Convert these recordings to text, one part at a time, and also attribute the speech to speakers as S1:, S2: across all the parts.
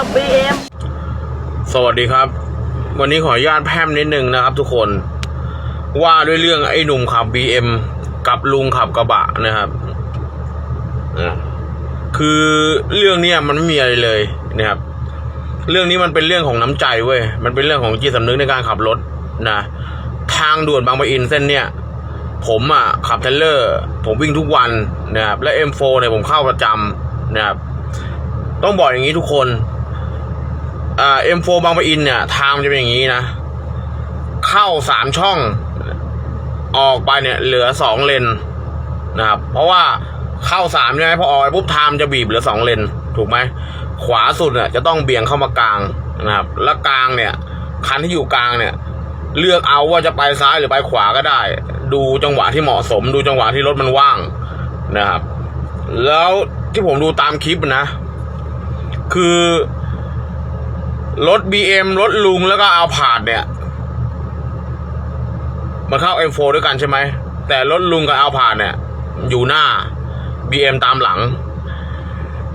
S1: ับ BM
S2: สวัสดีครับ วันนี้ขออนุญาตแพร่มนิดนึงนะครับ ทุกคน ว่าด้วยเรื่องไอ้หนุ่มขับ BM กับลุงขับกระบะนะครับคือเรื่องเนี้ยมันไม่มีอะไรเลยนะครับ เรื่องนี้มันเป็นเรื่องของน้ำใจเว้ยมันเป็นเรื่องของจิตสำนึกในการขับรถนะทางด่วนบางปะอินเส้นเนี้ยผมอะขับเทเลอร์ ผมวิ่งทุกวันนะครับและ M4 เนี่ยผมเข้าประจำนะครับต้องบอกอย่างนี้ทุกคน เอ่า M4 บางปะอินเนี่ย ทางจะเป็นอย่างนี้นะ เข้าสามช่อง ออกไปเนี่ย เหลือสองเลนนะครับ เพราะว่าเข้าสามใช่ไหมพอออกไปปุ๊บทางจะบีบเหลือสองเลนถูกไหมขวาสุดเนี่ยจะต้องเบี่ยงเข้ามากลางนะครับ แล้วกลางเนี่ย คันที่อยู่กลางเนี่ย เลือกเอาว่าจะไปซ้ายหรือไปขวาก็ได้ ดูจังหวะที่เหมาะสม ดูจังหวะที่รถมันว่างนะครับ แล้วที่ผมดูตามคลิปนะ คือ รถ BM รถลุงแล้วก็เอาผาดเนี่ย มันเข้า M4 ด้วยกันใช่ไหม แต่รถลุงกับเอาผาดเนี่ย อยู่หน้า BM ตามหลัง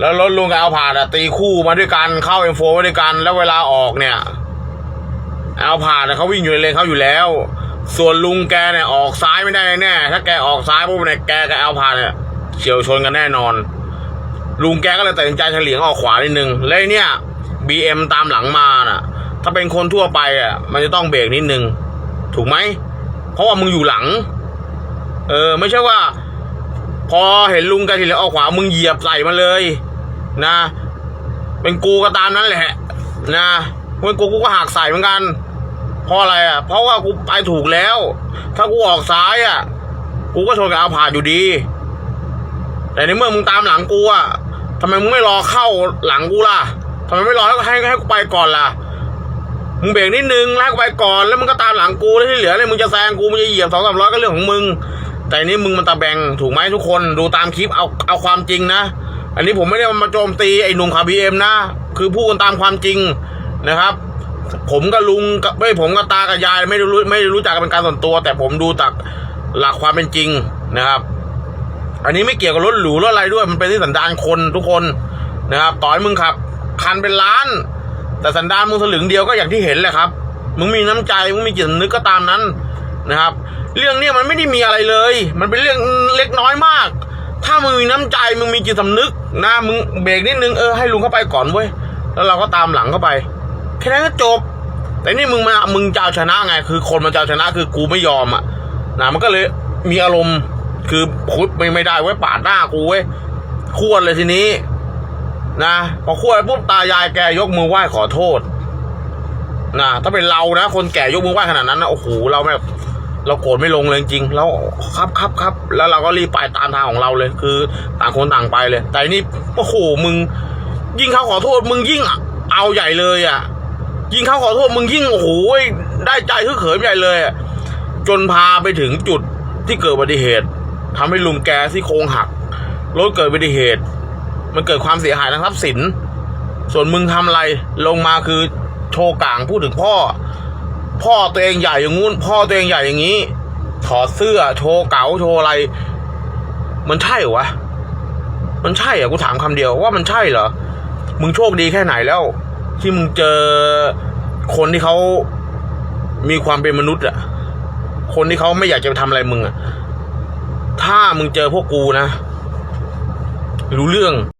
S2: แล้วรถลุงกับเอาผาดอะตีคู่มาด้วยกันเข้า M4 มาด้วยกัน แล้วเวลาออกเนี่ยเอาผาดเขาวิ่งอยู่ในเลนเขาอยู่แล้ว ส่วนลุงแกเนี่ยออกซ้ายไม่ได้แน่ถ้าแกออกซ้ายปุ๊บเนี่ยแกกับเอาผาดเนี่ยเฉียวชนกันแน่นอน ลุงแกก็เลยตัดสินใจเฉลียงออกขวานิดนึงแล้วไอ้เนี่ย BM ตามหลังมาน่ะ ถ้าเป็นคนทั่วไปอะ มันจะต้องเบรกนิดนึง ถูกไหม เพราะว่ามึงอยู่หลัง เออ ไม่ใช่ว่า พอเห็นลุงแกทีเหลียวออกขวา มึงเหยียบใส่มาเลย นะ เป็นกูก็ตามนั้นแหละ นะเป็นกูกูก็หักใส่เหมือนกัน เพราะอะไรอะ เพราะว่ากูไปถูกแล้ว ถ้ากูออกซ้ายอะ กูก็ชนกับเอาผ่านอยู่ดี แต่ในเมื่อมึงตามหลังกูอะทำไมมึงไม่รอเข้าหลังกูล่ะ ทำไมไม่รอให้ให้ให้กูไปก่อนล่ะมึงเบรกนิดนึงแล้วกูไปก่อนแล้วมึงก็ตามหลังกูแล้วที่เหลือเนี่ยมึงจะแซงกูมึงจะเหยียบสองสามร้อยก็เรื่องของมึง แต่อันนี้มึงมันตะแบงถูกไหมทุกคนดูตามคลิปเอาเอาความจริงนะ อันนี้ผมไม่ได้มาโจมตีไอ้หนุ่มขับบีเอ็มนะคือพูดกันตามความจริงนะครับ ผมกับลุงกับไม่ผมกับตากับยายไม่ได้รู้ไม่รู้จักกันเป็นการส่วนตัว แต่ผมดูจากหลักความเป็นจริงนะครับ อันนี้ไม่เกี่ยวกับรถหรูรถอะไรด้วยมันเป็นที่สันดานคนทุกคนนะครับ ต่อยมึงขับ คันเป็นล้าน แต่สันดานมึงสลึงเดียวก็อย่างที่เห็นแหละครับ มึงมีน้ำใจ มึงมีจิตสำนึกก็ตามนั้นนะครับ เรื่องเนี้ยมันไม่ได้มีอะไรเลย มันเป็นเรื่องเล็กน้อยมาก ถ้ามึงมีน้ำใจ มึงมีจิตสำนึกนะ มึงเบรกนิดนึงเออให้ลุงเข้าไปก่อนเว้ย แล้วเราก็ตามหลังเข้าไป แค่นั้นก็จบ แต่นี่มึงมา มึงจะเอาชนะไง คือคนมันจะเอาชนะคือกูไม่ยอมอะ นะ มันก็เลยมีอารมณ์ คือพุดไม่ไม่ได้เว้ยปาดหน้ากูเว้ยควรเลยทีนี้ นะพอควรปุ๊บตายายแกยกมือไหว้ขอโทษนะถ้าเป็นเรานะ คนแก่ยกมือไหว้ขนาดนั้นนะโอ้โหเราแบบเราโกรธไม่ลงเลยจริงแล้วครับครับครับแล้วเราก็รีบไปตามทางของเราเลย คือต่างคนต่างไปเลย แต่นี่โอ้โหมึง ยิ่งเขาขอโทษ มึงยิ่งเอาใหญ่เลยอะ ยิ่งเขาขอโทษมึงยิ่งโอ้โหได้ใจฮึกเหิมใหญ่เลยจนพาไปถึงจุดที่เกิดอุบัติเหตุทำให้ลุงแกที่โครงหักรถเกิดอุบัติเหตุ มันเกิดความเสียหายทางทรัพย์สิน ส่วนมึงทำอะไรลงมาคือโชว์กลางพูดถึงพ่อ พ่อตัวเองใหญ่อย่างงู้น พ่อตัวเองใหญ่อย่างนี้ ถอดเสื้อโชว์เก๋าโชว์อะไร มันใช่เหรอวะมันใช่เหรอกูถามคำเดียวว่ามันใช่เหรอมึงโชคดีแค่ไหนแล้ว ที่มึงเจอคนที่เขามีความเป็นมนุษย์อะคนที่เขาไม่อยากจะไปทำอะไรมึงอะถ้ามึงเจอพวกกูนะ รู้เรื่อง